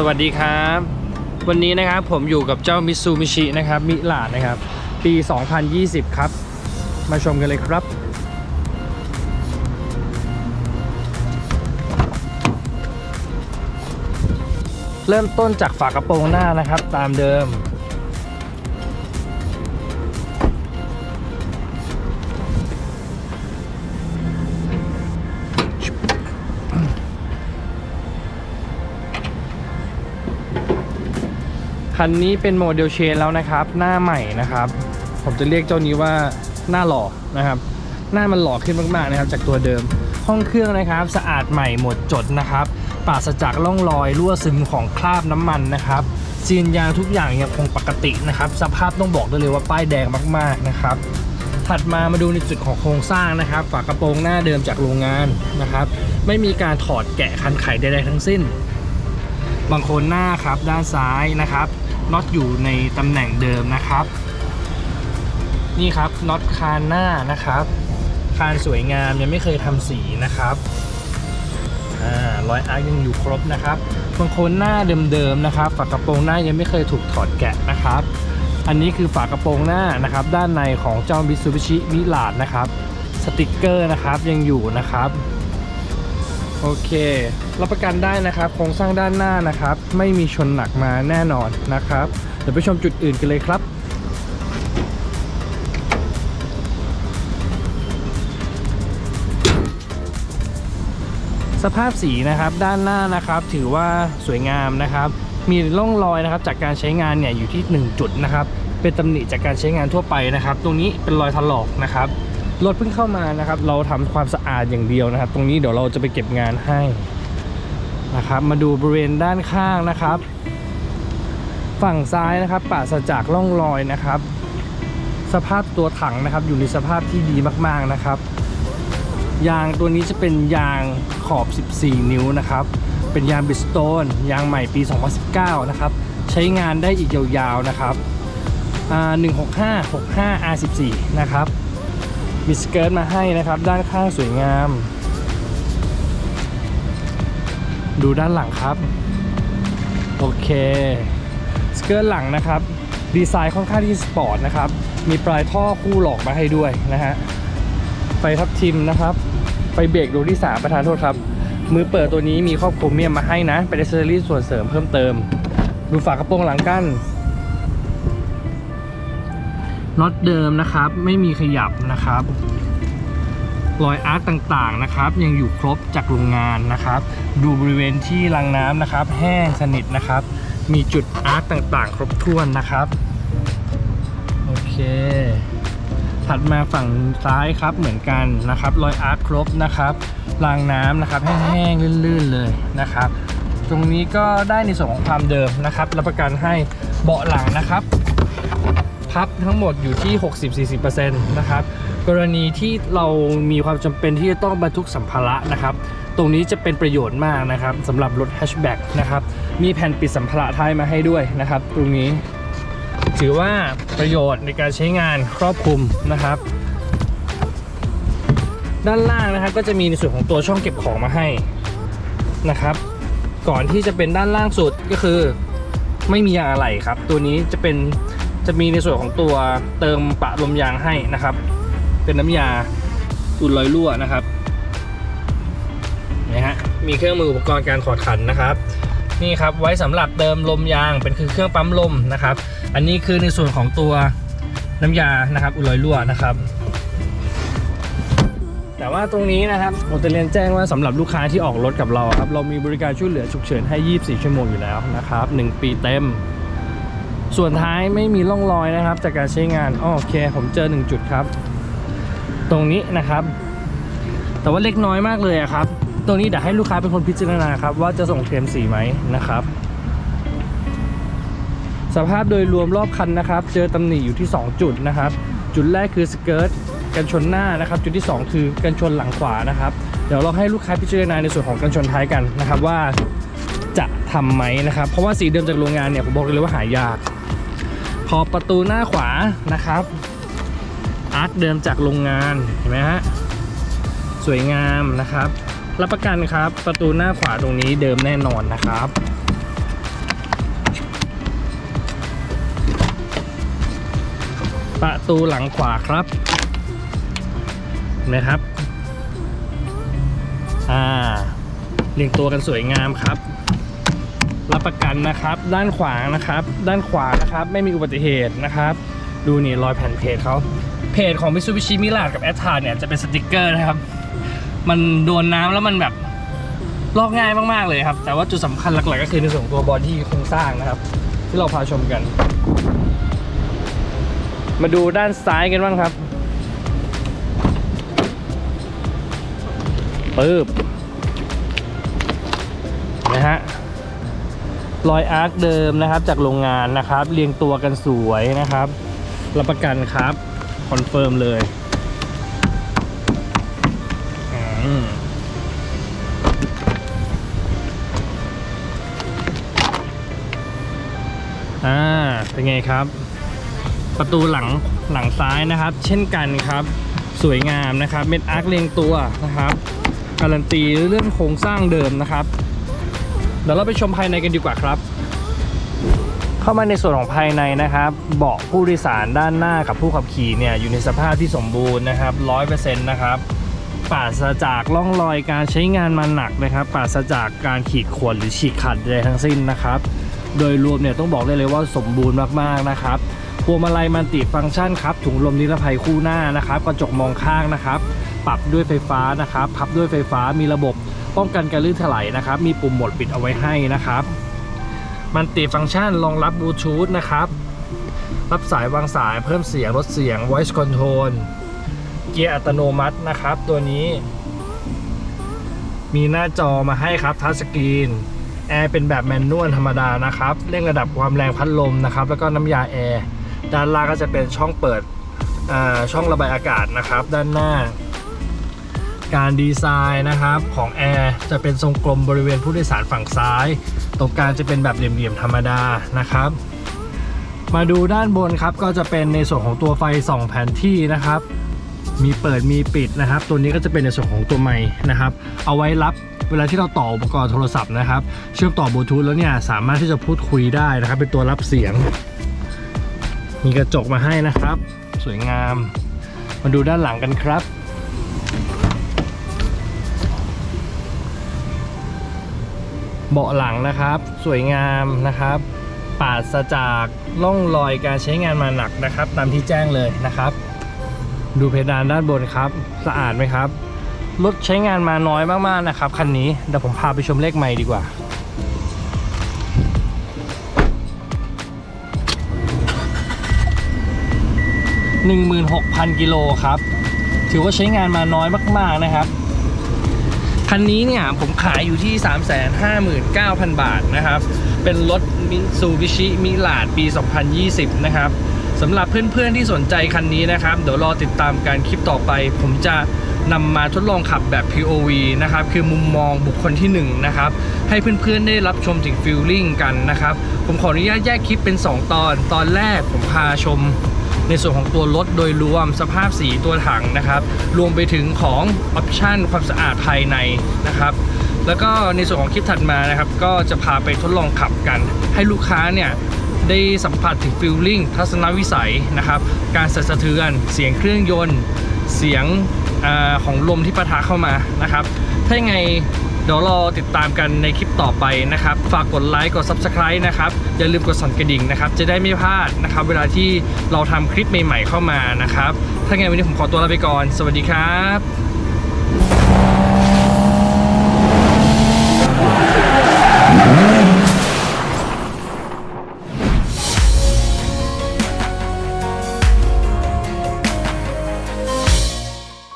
สวัสดีครับ วันนี้นะครับผมอยู่กับเจ้ามิซูมิชินะครับมิลาดนะครับ ปี 2020 ครับ มาชมกันเลยครับ เริ่มต้นจากฝากระโปรงหน้านะครับ ตามเดิม คันนี้เป็นโมเดลเชนแล้วนะครับ หน้าใหม่นะครับ ผมจะเรียกเจ้านี้ว่าหน้าหล่อนะครับ หน้ามันหล่อขึ้นมากๆนะครับ จากตัวเดิม ห้องเครื่องนะครับ สะอาดใหม่หมดจดนะครับปราศจากร่องรอยรั่วซึมของคราบน้ำมันนะครับซีนยางทุกอย่างยังคงปกตินะครับ สภาพต้องบอกได้เลยว่าป้ายแดงมากๆนะครับ ถัดมามาดูในจุดของโครงสร้างนะครับ ฝากระโปรงหน้าเดิมจากโรงงานนะครับ ไม่มีการถอดแกะคันไขใดๆทั้งสิ้นบางคนหน้าครับด้านซ้ายนะครับ น็อตอยู่ในตำแหน่งเดิมนะครับ นี่ครับน็อตคานหน้านะครับ คานสวยงามยังไม่เคยทำสีนะครับอ่ารอยอาร์ยังอยู่ครบนะครับบางคนหน้าเดิมๆนะครับ ฝากระโปรงหน้ายังไม่เคยถูกถอดแกะนะครับ อันนี้คือฝากระโปรงหน้านะครับ ด้านในของเจ้า Mitsubishi m i r a นะครับ สติกเกอร์นะครับยังอยู่นะครับ โอเค รับประกันได้นะครับ โครงสร้างด้านหน้านะครับ ไม่มีชนหนักมาแน่นอนนะครับ เดี๋ยวไปชมจุดอื่นกันเลยครับ สภาพสีนะครับด้านหน้านะครับถือว่าสวยงามนะครับ มีร่องรอยนะครับจากการใช้งานเนี่ยอยู่ที่ 1 จุดนะครับ เป็นตำหนิจากการใช้งานทั่วไปนะครับ ตรงนี้เป็นรอยถลอกนะครับ รถเพิ่งเข้ามานะครับ เราทำความสะอาดอย่างเดียวนะครับ ตรงนี้เดี๋ยวเราจะไปเก็บงานให้นะครับ มาดูบริเวณด้านข้างนะครับ ฝั่งซ้ายนะครับปราศจากร่องรอยนะครับ สภาพตัวถังนะครับ อยู่ในสภาพที่ดีมากๆนะครับ ยางตัวนี้จะเป็นยางขอบ 14 นิ้วนะครับ เป็นยางบิสโตนยางใหม่ปี 2019 นะครับ ใช้งานได้อีกยาวๆนะครับอ่า165 65 R14 นะครับ มีสเกิร์ตมาให้นะครับ ด้านข้างสวยงาม ดูด้านหลังครับ โอเคสเกิร์ตหลังนะครับ ดีไซน์ค่อนข้างที่สปอร์ตนะครับ มีปลายท่อคู่หลอกมาให้ด้วยนะฮะไฟทับทิมนะครับไฟเบรกดูที่ 3 ประธานโทษครับ มือเปิดตัวนี้มีครอบโครเมียมมาให้นะ เป็น a อ c e s s o r y ส่วนเสริมเพิ่มเติม ดูฝากระโปรงหลังกั้น น็อตเดิมนะครับ ไม่มีขยับนะครับ รอยอาร์ตต่างๆนะครับ ยังอยู่ครบจากโรงงานนะครับ ดูบริเวณที่รังน้ำนะครับ แห้งสนิทนะครับ มีจุดอาร์ตต่างๆ ครบถ้วนนะครับ โอเค ถัดมาฝั่งซ้ายครับเหมือนกันนะครับ รอยอาร์คครบนะครับรางน้ำนะครับแห้งๆลื่นๆเลยนะครับตรงนี้ก็ได้ในส่วนของความเดิมนะครับ รับประกันให้เบาะหลังนะครับ พับทั้งหมดอยู่ที่ 60-40%นะครับ กรณีที่เรามีความจำเป็นที่จะต้องบรรทุกสัมภาระนะครับ ตรงนี้จะเป็นประโยชน์มากนะครับสำหรับรถแฮชแบ็กนะครับ มีแผ่นปิดสัมภาระท้ายมาให้ด้วยนะครับ ตรงนี้ ถือว่าประโยชน์ในการใช้งานครอบคลุมนะครับ ด้านล่างนะครับก็จะมีในส่วนของตัวช่องเก็บของมาให้นะครับ ก่อนที่จะเป็นด้านล่างสุดก็คือไม่มียางอะไหล่ครับ ตัวนี้จะเป็น จะมีในส่วนของตัวเติมปะลมยางให้นะครับ เป็นน้ำยาอุ่นลอยรั่วนะครับนะฮะมีเครื่องมืออุปกรณ์การถอดขันนะครับ นี่ครับไว้สำหรับเติมลมยางเป็นคือเครื่องปั๊มลมนะครับ อันนี้คือในส่วนของตัวน้ำยานะครับ อุ่นลอยรั่วนะครับแต่ว่าตรงนี้นะครับผมจะเรียนแจ้งว่าสำหรับลูกค้าที่ออกรถกับเราครับ เรามีบริการช่วยเหลือฉุกเฉินให้ 24 ชั่วโมงอยู่แล้วนะครับ 1 ปีเต็ม ส่วนท้ายไม่มีร่องรอยนะครับ จากการใช้งานโอเค ผมเจอ1จุดครับ ตรงนี้นะครับ แต่ว่าเล็กน้อยมากเลยครับ ตรงนี้เดี๋ยวให้ลูกค้าเป็นคนพิจารณาครับ ว่าจะส่งเคลมสีไหมนะครับ สภาพโดยรวมรอบคันนะครับ เจอตำหนิอยู่ที่ 2 จุดนะครับ จุดแรกคือสเกิร์ตกันชนหน้านะครับ จุดที่ 2 คือกันชนหลังขวานะครับ เดี๋ยวเราให้ลูกค้าพิจารณาในส่วนของกันชนท้ายกันนะครับว่าจะทำไหมนะครับ เพราะว่าสีเดิมจากโรงงานเนี่ยผมบอกเลยว่าหายาก ขอประตูหน้าขวานะครับ อาร์คเดิมจากโรงงานเห็นไหมฮะสวยงามนะครับ รับประกันครับประตูหน้าขวาตรงนี้เดิมแน่นอนนะครับประตูหลังขวาครับเห็นไหมครับ อ่าเรียงตัวกันสวยงามครับ รับประกันนะครับ ด้านขวานะครับ ด้านขวานะครับ ไม่มีอุบัติเหตุนะครับ ดูนี่รอยแผ่นเพจเขาเพจของ Mitsubishi m i r a กับ a t t a เนี่ยจะเป็นสติกเกอร์นะครับ มันโดนน้ำแล้วมันแบบลอกง่ายมากๆเลยครับ แต่ว่าจุดสำคัญหลักๆก็คือในส่วนของตัวบอดี้โครงสร้างนะครับ ที่เราพาชมกัน มาดูด้านซ้ายกันบ้างครับปึ๊บนะฮะ รอยอาร์คเดิมนะครับจากโรงงานนะครับ เรียงตัวกันสวยนะครับ รับประกันครับ คอนเฟิร์มเลยอ่าเป็นไงครับ ประตูหลังหลังซ้ายนะครับ เช่นกันครับ สวยงามนะครับ เม็ดอาร์คเรียงตัวนะครับ การันตีเรื่องโครงสร้างเดิมนะครับ ดี๋ยวเราไปชมภายในกันดีกว่าครับ เข้ามาในส่วนของภายในนะครับเบาะผู้โดยสารด้านหน้ากับผู้ขับขี่เนี่ยอยู่ในสภาพที่สมบูรณ์นะครับร้อยเปอร์เซ็นต์นะครับปราศจากร่องรอยการใช้งานมาหนักนะครับปราศจากการขีดข่วนหรือฉีกขัดใดทั้งสิ้นนะครับ โดยรวมเนี่ยต้องบอกได้เลยว่าสมบูรณ์มากๆนะครับพวงมาลัยมันติฟังก์ชันครับถุงลมนิรภัยคู่หน้านะครับกระจกมองข้างนะครับ ปรับด้วยไฟฟ้านะครับ พับด้วยไฟฟ้ามีระบบ ป้องกันการลื่นถลายนะครับ มีปุ่มหมดปิดเอาไว้ให้นะครับ มันติฟังก์ชันรองรับบลูทูธนะครับ รับสายวางสายเพิ่มเสียงลดเสียง voice control เกียร์อัตโนมัตินะครับ ตัวนี้ มีหน้าจอมาให้ครับทัชสกรีนแอร์เป็นแบบแมนนวลธรรมดานะครับเร่งระดับความแรงพัดลมนะครับ แล้วก็น้ำยาแอร์ด้านล่างก็จะเป็นช่องเปิดช่องระบายอากาศนะครับ ด้านหน้า การดีไซน์นะครับของแอร์จะเป็นทรงกลมบริเวณผู้โดยสารฝั่งซ้าย ตรงกลางจะเป็นแบบเหลี่ยมๆธรรมดานะครับ มาดูด้านบนครับก็จะเป็นในส่วนของตัวไฟส่องแผนที่นะครับ มีเปิดมีปิดนะครับ ตัวนี้ก็จะเป็นในส่วนของตัวไม้นะครับ เอาไว้รับเวลาที่เราต่ออุปกรณ์โทรศัพท์นะครับ เชื่อมต่อบลูทูธแล้วเนี่ยสามารถที่จะพูดคุยได้นะครับ เป็นตัวรับเสียง มีกระจกมาให้นะครับ สวยงาม มาดูด้านหลังกันครับ เบาะหลังนะครับ สวยงามนะครับปราศจากร่องรอยการใช้งานมาหนักนะครับ ตามที่แจ้งเลยนะครับ ดูเพดานด้านบนครับ สะอาดไหมครับรถใช้งานมาน้อยมากๆนะครับคันนี้เดี๋ยวผมพาไปชมเลขใหม่ดีกว่า 16,000 กิโลครับ ถือว่าใช้งานมาน้อยมากๆนะครับ คันนี้เนี่ยผมขายอยู่ที่ 359,000 บาทนะครับ เป็นรถมิซูบิชิมิลาดปี 2020 นะครับสำหรับเพื่อนๆที่สนใจคันนี้นะครับ เดี๋ยวรอติดตามการคลิปต่อไป ผมจะนำมาทดลองขับแบบ POV นะครับ คือมุมมองบุคคลที่1นะครับ ให้เพื่อนๆได้รับชมถึงฟิลลิ่งกันนะครับ ผมขออนุญาตแยกคลิปเป็น 2 ตอน ตอนแรกผมพาชม ในส่วนของตัวรถโดยรวมสภาพสีตัวถังนะครับ รวมไปถึงของออปชันความสะอาดภายในนะครับ แล้วก็ในส่วนของคลิปถัดมานะครับ ก็จะพาไปทดลองขับกัน ให้ลูกค้าเนี่ยได้สัมผัสถึงฟิลลิ่งทัศนวิสัยนะครับ การสั่นสะเทือน เสียงเครื่องยนต์ เสียงอของลมที่ปะทะเข้ามานะครับ ถ้ายังไง เดี๋ยวรอติดตามกันในคลิปต่อไปนะครับ ฝากกดไลค์กด Subscribe นะครับ อย่าลืมกดสั่นกระดิ่งนะครับ จะได้ไม่พลาดนะครับ เวลาที่เราทำคลิปใหม่ๆเข้ามานะครับ ถ้าไงวันนี้ผมขอตัวลาไปก่อน สวัสดีครับ